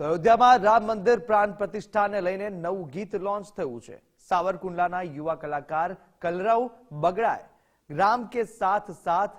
તો અયોધ્યામાં રામ મંદિર પ્રાણ પ્રતિષ્ઠાને લઈને નવું ગીત લોન્ચ થયું છે. સાવરકુંડલાના યુવા કલાકાર કલરવ બગડાએ રામ કે સાથ સાથ,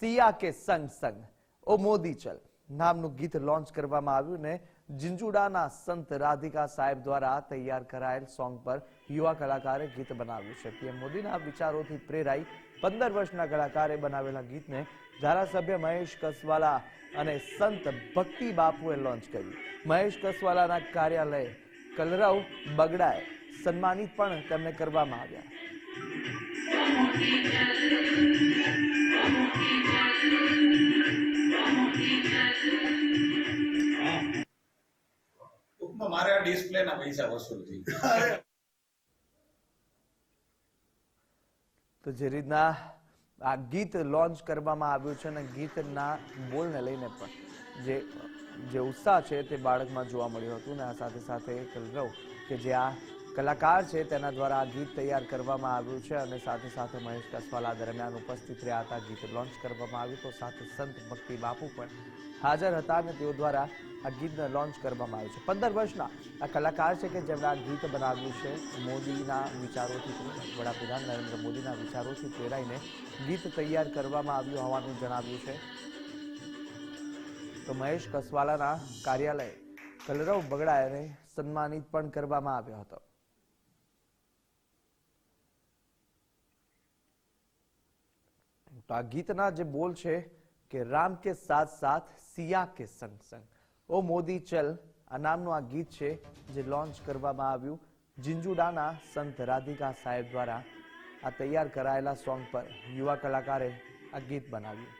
સિયા કે સંગ સંગ. ઓ મોદી ચલ. નામનું ગીત લોન્ચ કરવામાં આવ્યું ને જિંજુડાના સંત રાધિકા સાહેબ દ્વારા તૈયાર કરાયેલ સોંગ પર યુવા કલાકારે ગીત બનાવ્યું છે. પીએમ મોદીના વિચારોથી પ્રેરાઈ પંદર વર્ષના કલાકારે બનાવેલા ગીતને ધારાસભ્ય મહેશ કસવાલા અને સંત ભક્તિ બાપુએ લોન્ચ કર્યું. મહેશ કસવાલાના કાર્યાલય કલરવ બગડાએ સન્માનિત પણ તેમને કરવામાં આવ્યા. મારે આ ડિસ્પ્લેના પૈસા વસૂલ થઈ તો જે રીતના આ ગીત લોન્ચ કરવામાં આવ્યું છે અને ગીતના બોલને લઈને પણ જે જે ઉત્સાહ છે તે બાળકમાં જોવા મળ્યું હતું. ને આ સાથે સાથે કલરવ કે જે આ કલાકાર છે, તેના દ્વારા આ ગીત તૈયાર કરવામાં આવ્યું છે અને સાથે સાથે મહેશ કસવાલા દરમિયાન ઉપસ્થિત રહ્યા હતા. ગીત લોન્ચ કરવામાં આવ્યું, તો સાથે સંત ભક્તિ બાપુ પણ હાજર હતા અને તેઓ દ્વારા આ ગીતને લોન્ચ કરવામાં આવ્યું છે. પંદર વર્ષના આ કલાકાર છે કે જેમણે આ ગીત બનાવ્યું છે, મોદીના વિચારોથી વડાપ્રધાન નરેન્દ્ર મોદીના વિચારોથી પ્રેરાઈને ગીત તૈયાર કરવામાં આવ્યું હોવાનું જણાવ્યું છે. તો મહેશ કસવાલાના કાર્યાલય કલરવ બગડાને સન્માનિત પણ કરવામાં આવ્યો હતો. તો આ ગીતના જે બોલ છે કે રામ કે સાથ સાથ, સિયા કે સંગ સંગ. ઓ મોદી, ચલ. આ નામનું આ ગીત છે જે લોન્ચ કરવામાં આવ્યું જિંજુડાના સંત રાધિકા સાહેબ દ્વારા આ તૈયાર કરાયેલા સોંગ પર યુવા કલાકારે આ ગીત બનાવ્યું.